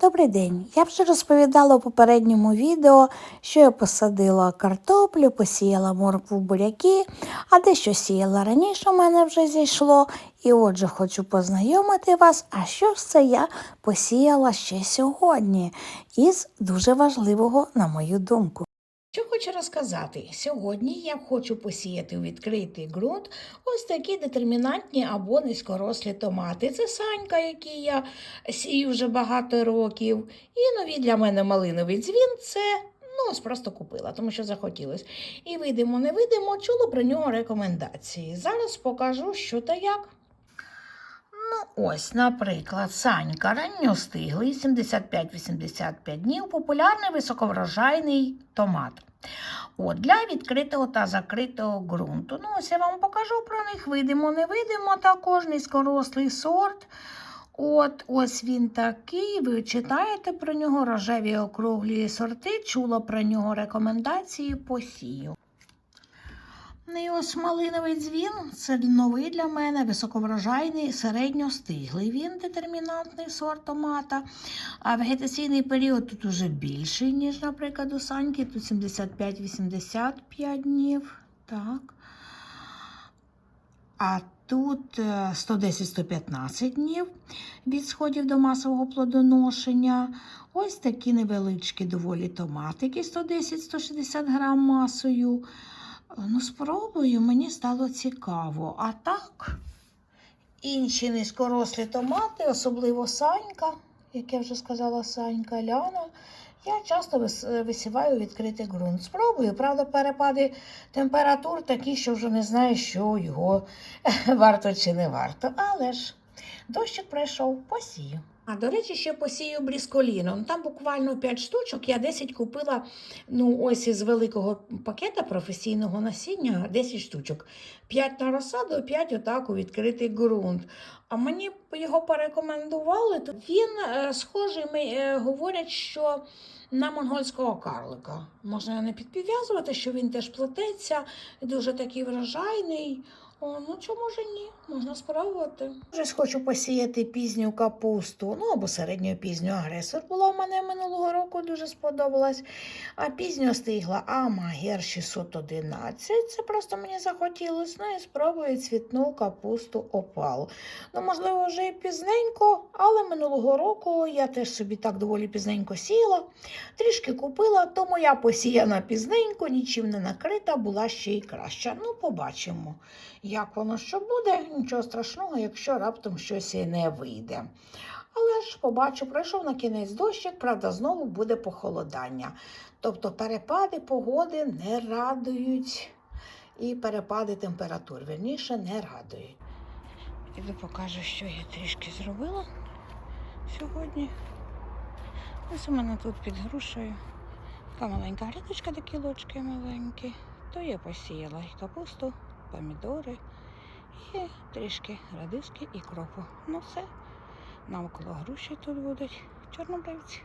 Добрий день. Я вже розповідала у попередньому відео, що я посадила картоплю, посіяла моркву буряки, а дещо сіяла раніше, у мене вже зійшло. І отже, хочу познайомити вас, а що ж це я посіяла ще сьогодні із дуже важливого, на мою думку. Хочу розказати? Сьогодні я хочу посіяти у відкритий ґрунт ось такі детермінантні або низькорослі томати. Це санька, який я сію вже багато років. І нові для мене малиновий дзвін це ну, ось просто купила, тому що захотілося. І видимо, не видимо, чула про нього рекомендації. Зараз покажу, що та як. Ну, ось, наприклад, санька ранньостиглий, 75-85 днів, популярний високоврожайний томат. От, для відкритого та закритого ґрунту. Ну, ось я вам покажу про них. Видимо, не видимо, також низькорослий сорт. От, ось він такий. Ви читаєте про нього рожеві округлі сорти, чула про нього рекомендації посію. Ось малиновий дзвін це новий для мене, високоврожайний, середньостиглий. Він детермінантний сорт томата. А вегетаційний період тут уже більший, ніж, наприклад, у Саньки. Тут 75-85 днів. Так. А тут е, 110-115 днів від сходів до масового плодоношення. Ось такі невеличкі доволі томатики 110-160 грам масою. Ну, спробую, мені стало цікаво. А так, інші низькорослі томати, особливо санька, як я вже сказала, санька, ляна. Я часто висіваю відкритий ґрунт. Спробую, правда, перепади температур такі, що вже не знаю, що його варто чи не варто. Але ж дощик пройшов, посію. А до речі, ще посію брісколіну. Ну, Там буквально 5 штучок. Я 10 купила ну, ось із великого пакета професійного насіння 10 штучок. 5 на розсаду, 5 отак у відкритий ґрунт. А мені його порекомендували. то Він е, схожий, ми, е, говорять, що на монгольського карлика. Можна не підпів'язувати, що він теж плететься, дуже такий врожайний. Ну чому ж ні? Можна спробувати. Вже хочу посіяти пізню капусту, ну або середньо пізню агресор була в мене минулого року, дуже сподобалась. А пізньо стигла Амагер 611. Це просто мені захотілося. Ну і спробую цвітну капусту опал. Ну, можливо, вже і пізненько, але минулого року я теж собі так доволі пізненько сіяла. Трішки купила, тому я посіяна пізненько, нічим не накрита, була ще й краща. Ну, побачимо, як воно що буде. Нічого страшного, якщо раптом щось і не вийде. Але ж побачу, пройшов на кінець дощик, правда, знову буде похолодання. Тобто перепади погоди не радують і перепади температур, верніше, не радують. Піду покажу, що я трішки зробила сьогодні. Ось у мене тут під грушею така маленька грядочка, такі лучки маленькі. То я посіяла і капусту, помідори і трішки радиски і кропу. Ну все. Навколо груші тут будуть чорнобривці.